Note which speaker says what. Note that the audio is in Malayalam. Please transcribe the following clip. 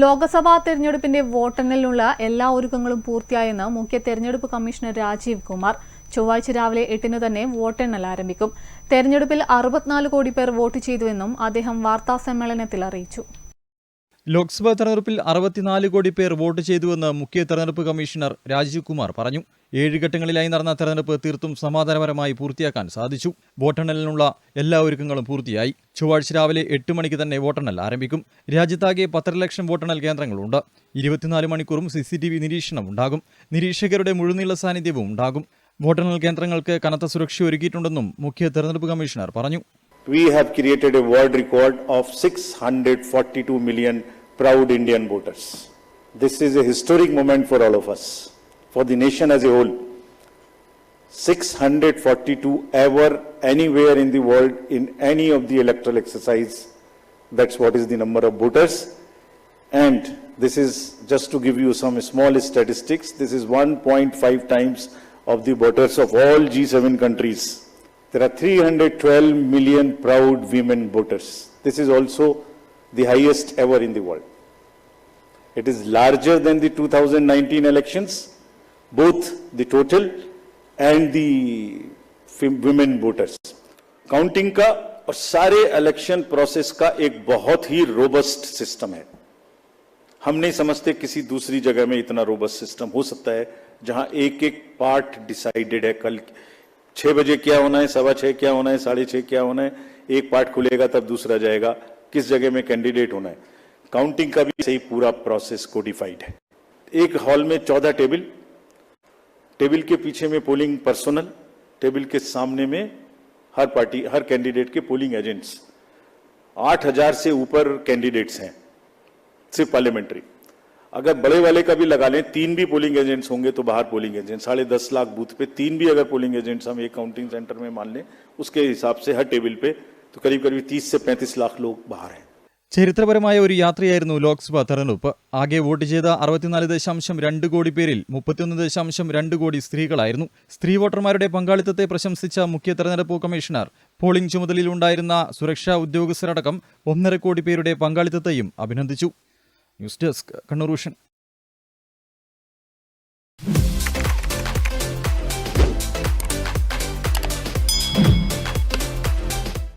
Speaker 1: ലോക്സഭാ തെരഞ്ഞെടുപ്പിന്റെ വോട്ടെണ്ണലിനുള്ള എല്ലാ ഒരുക്കങ്ങളും പൂർത്തിയായെന്ന് മുഖ്യ തെരഞ്ഞെടുപ്പ് കമ്മീഷണർ രാജീവ് കുമാർ. ചൊവ്വാഴ്ച രാവിലെ എട്ടിന് തന്നെ വോട്ടെണ്ണൽ ആരംഭിക്കും. തെരഞ്ഞെടുപ്പിൽ അറുപത്തിനാല് കോടി പേർ വോട്ട് ചെയ്തുവെന്നും അദ്ദേഹം വാർത്താ സമ്മേളനത്തിൽ അറിയിച്ചു.
Speaker 2: ലോക്സഭാ തെരഞ്ഞെടുപ്പിൽ അറുപത്തിനാല് കോടി പേർ വോട്ട് ചെയ്തുവെന്ന് മുഖ്യ തെരഞ്ഞെടുപ്പ് കമ്മീഷണർ രാജീവ് കുമാർ പറഞ്ഞു. ഏഴ് ഘട്ടങ്ങളിലായി നടന്ന തെരഞ്ഞെടുപ്പ് തീർത്തും സമാധാനപരമായി പൂർത്തിയാക്കാൻ സാധിച്ചു. വോട്ടെണ്ണലിനുള്ള എല്ലാ ഒരുക്കങ്ങളും പൂർത്തിയായി. ചൊവ്വാഴ്ച രാവിലെ എട്ട് മണിക്ക് തന്നെ വോട്ടെണ്ണൽ ആരംഭിക്കും. രാജ്യത്താകെ പത്തര ലക്ഷം വോട്ടെണ്ണൽ കേന്ദ്രങ്ങളുണ്ട്. ഇരുപത്തിനാല് മണിക്കൂറും സി സി ടി വി നിരീക്ഷണം ഉണ്ടാകും. നിരീക്ഷകരുടെ മുഴുനീള സാന്നിധ്യവും ഉണ്ടാകും. വോട്ടെണ്ണൽ കേന്ദ്രങ്ങൾക്ക് കനത്ത സുരക്ഷ ഒരുക്കിയിട്ടുണ്ടെന്നും മുഖ്യ തെരഞ്ഞെടുപ്പ് കമ്മീഷണർ പറഞ്ഞു.
Speaker 3: We have created a world record of 642 million proud Indian voters. This is a historic moment for all of us, for the nation as a whole. 642 ever anywhere in the world in any of the electoral exercise. That's what is the number of voters. And this is just to give you some small statistics. This is 1.5 times of the voters of all G7 countries. There are 312 million proud women voters. This is also the highest ever in the world. It is larger than the 2019 elections, both the total and the women voters. Counting का और सारे इलेक्शन प्रोसेस का एक बहुत ही रोबस्ट सिस्टम है हम नहीं समझते किसी दूसरी जगह में इतना रोबस्ट सिस्टम हो सकता है जहाँ एक एक पार्ट डिसाइडेड है कल छह बजे क्या होना है सवा छह क्या होना है साढ़े छह क्या होना है एक पार्ट खुलेगा तब दूसरा जाएगा किस जगह में कैंडिडेट होना है काउंटिंग का भी सही पूरा प्रोसेस कोडिफाइड है। एक हॉल में चौदह टेबल टेबल के पीछे में पोलिंग पर्सनल टेबल के सामने में हर पार्टी हर कैंडिडेट के पोलिंग एजेंट्स आठ हज़ार से ऊपर कैंडिडेट्स हैं, सिर्फ़ पार्लियामेंट्री अगर बड़े वाले का भी लगा लें, तीन भी पोलिंग एजेंट्स होंगे तो बाहर पोलिंग एजेंट साढ़े दस लाख बूथ पे तीन भी अगर पोलिंग एजेंट्स हम एक काउंटिंग सेंटर में मान लें, उसके हिसाब से हर टेबल पे तो करीब करीब तीस से पैंतीस लाख लोग बाहर हैं।
Speaker 2: ചരിത്രപരമായ ഒരു യാത്രയായിരുന്നു ലോക്സഭാ തെരഞ്ഞെടുപ്പ്. ആകെ വോട്ട് ചെയ്ത അറുപത്തിനാല് ദശാംശം രണ്ട് കോടി പേരിൽ മുപ്പത്തിയൊന്ന് ദശാംശം രണ്ട് കോടി സ്ത്രീകളായിരുന്നു. സ്ത്രീ വോട്ടർമാരുടെ പങ്കാളിത്തത്തെ പ്രശംസിച്ച മുഖ്യ തെരഞ്ഞെടുപ്പ് കമ്മീഷണർ പോളിംഗ് ചുമതലയിലുണ്ടായിരുന്ന സുരക്ഷാ ഉദ്യോഗസ്ഥരടക്കം ഒന്നര കോടി പേരുടെ പങ്കാളിത്തത്തെയും അഭിനന്ദിച്ചു. News desk Kannur